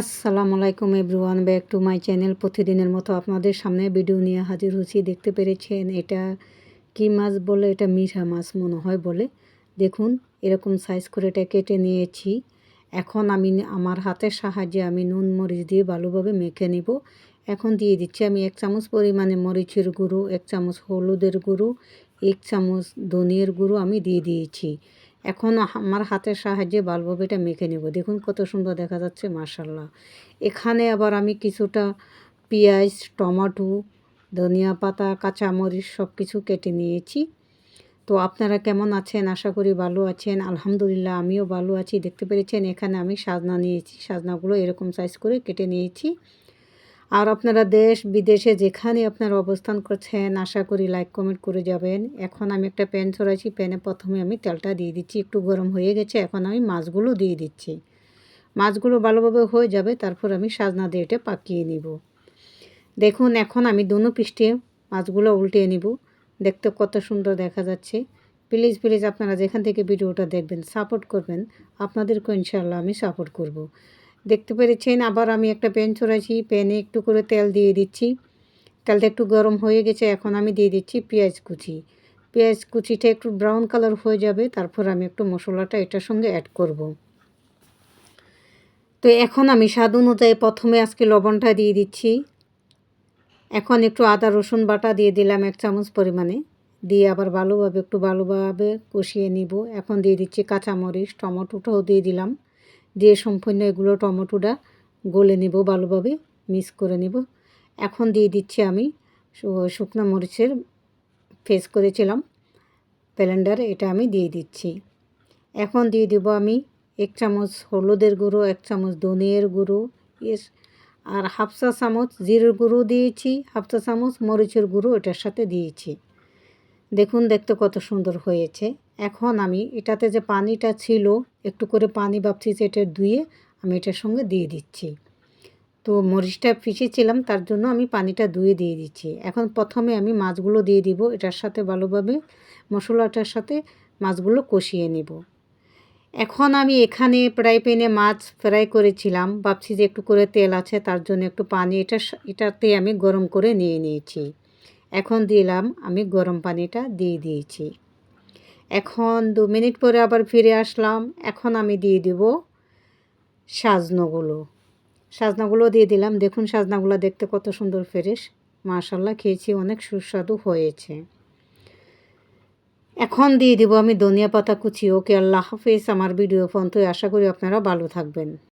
আসসালামু আলাইকুম everyone, back to my channel. প্রতিদিনের মতো আপনাদের সামনে ভিডিও নিয়ে হাজির হচ্ছি দেখতে পেরেছেন এটা কি মাছ বলে? এটা মিঠা মাছ মনে হয় বলে। দেখুন, এরকম সাইজ করে এটা কেটে নিয়েছি। এখন আমি আমার হাতের সাহায্যে আমি নুন, মরিচ দিয়ে ভালোভাবে মেখে নিব। এখন দিয়ে দিচ্ছি আমি এক চামচ পরিমাণে মরিচের গুঁড়ো, এক চামচ হলুদের গুঁড়ো, এক চামচ ধনিয়ার গুঁড়ো আমি দিয়ে দিয়েছি। এখন আমার হাতের সাহায্যে ভালোভাবে এটা মেখে নেব। দেখুন কত সুন্দর দেখা যাচ্ছে মার্শাল্লাহ এখানে আবার আমি কিছুটা পেঁয়াজ, টমাটো, ধনিয়া পাতা, কাঁচামরিচ সব কিছু কেটে নিয়েছি। তো আপনারা কেমন আছেন? আশা করি ভালো আছেন। আলহামদুলিল্লাহ, আমিও ভালো আছি। দেখতে পেরেছেন, এখানে আমি সাজনা নিয়েছি। সাজনাগুলো এরকম সাইজ করে কেটে নিয়েছি। আর আপনারা দেশ, বিদেশে যেখানে আপনারা অবস্থান করছেন, আশা করি লাইক কমেন্ট করে যাবেন। এখন আমি একটা প্যান ছড়াইছি প্যানে প্রথমে আমি তেলটা দিয়ে দিচ্ছি, একটু গরম হয়ে গেছে, এখন আমি মাছগুলো দিয়ে দিচ্ছি। মাছগুলো ভালোভাবে হয়ে যাবে, তারপর আমি সাজনা দিয়ে এটা পাকিয়ে নিব। দেখুন, এখন আমি দুনো পৃষ্ঠে মাছগুলো উল্টিয়ে নিব। দেখতে কত সুন্দর দেখা যাচ্ছে। প্লিজ প্লিজ আপনারা যেখান থেকে ভিডিওটা দেখবেন সাপোর্ট করবেন। আপনাদেরকে ইনশাল্লাহ আমি সাপোর্ট করব। দেখতে পেরেছেন। আবার আমি একটা প্যান ছড়াইছি, প্যানে একটু করে তেল দিয়ে দিচ্ছি। তেলটা একটু গরম হয়ে গেছে, এখন আমি দিয়ে দিচ্ছি পেঁয়াজ কুচি। পেঁয়াজ কুচিটা একটু ব্রাউন কালার হয়ে যাবে, তারপর আমি একটু মশলাটা এটার সঙ্গে অ্যাড করব। তো এখন আমি স্বাদ অনুযায়ী প্রথমে আজকে লবণটা দিয়ে দিচ্ছি। এখন একটু আদা, রসুন বাটা দিয়ে দিলাম এক চামচ পরিমাণে। দিয়ে আবার ভালোভাবে একটু ভালোভাবে কষিয়ে নিব। এখন দিয়ে দিচ্ছি কাঁচামরিচ, টমেটোটাও দিয়ে দিলাম। দিয়ে সম্পূর্ণ এগুলো টমেটোটা গলে নেব ভালোভাবে, মিক্স করে নেব। এখন দিয়ে দিচ্ছি আমি শুকনো মরিচের ফেস করেছিলাম, ব্লেন্ডার এটা আমি দিয়ে দিচ্ছি। এখন দিয়ে দেবো আমি এক চামচ হলুদের গুঁড়ো, এক চামচ ধনিয়ার গুঁড়ো এস আর হাফসা চামচ জিরের গুঁড়ো দিয়েছি হাফসা চামচ মরিচের গুঁড়ো এটার সাথে দিয়েছি। দেখুন, দেখতে কত সুন্দর হয়েছে। এখন আমি এটাতে যে পানিটা ছিল, একটু করে পানি ভাবছি যে এটা ধুয়ে আমি এটার সঙ্গে দিয়ে দিচ্ছি। তো মরিচটা পিছিয়েছিলাম তার জন্য আমি পানিটা ধুয়ে দিয়ে দিচ্ছি। এখন প্রথমে আমি মাছগুলো দিয়ে দিব, এটার সাথে ভালোভাবে, মশলাটার সাথে মাছগুলো কষিয়ে নেব। এখন আমি এখানে ফ্রাই প্যানে মাছ ফ্রাই করেছিলাম, ভাবছি যে একটু করে তেল আছে, তার জন্য একটু পানি এটা এটাতে আমি গরম করে নিয়ে নিয়েছি। এখন দিলাম, আমি গরম পানিটা দিয়ে দিয়েছি। এখন দু মিনিট পরে আবার ফিরে আসলাম, এখন আমি দিয়ে দেব সাজনাগুলো। সাজনাগুলো দিয়ে দিলাম, দেখুন সাজনাগুলো দেখতে কত সুন্দর ফ্রেশ মাশাল্লাহ খেয়েছি, অনেক সুস্বাদু হয়েছে। এখন দিয়ে দিব আমি ধনিয়া পাতা কুচি। ওকে, আল্লাহ হাফিজ, আমার ভিডিও ফোন তো আশা করি আপনারা ভালো থাকবেন।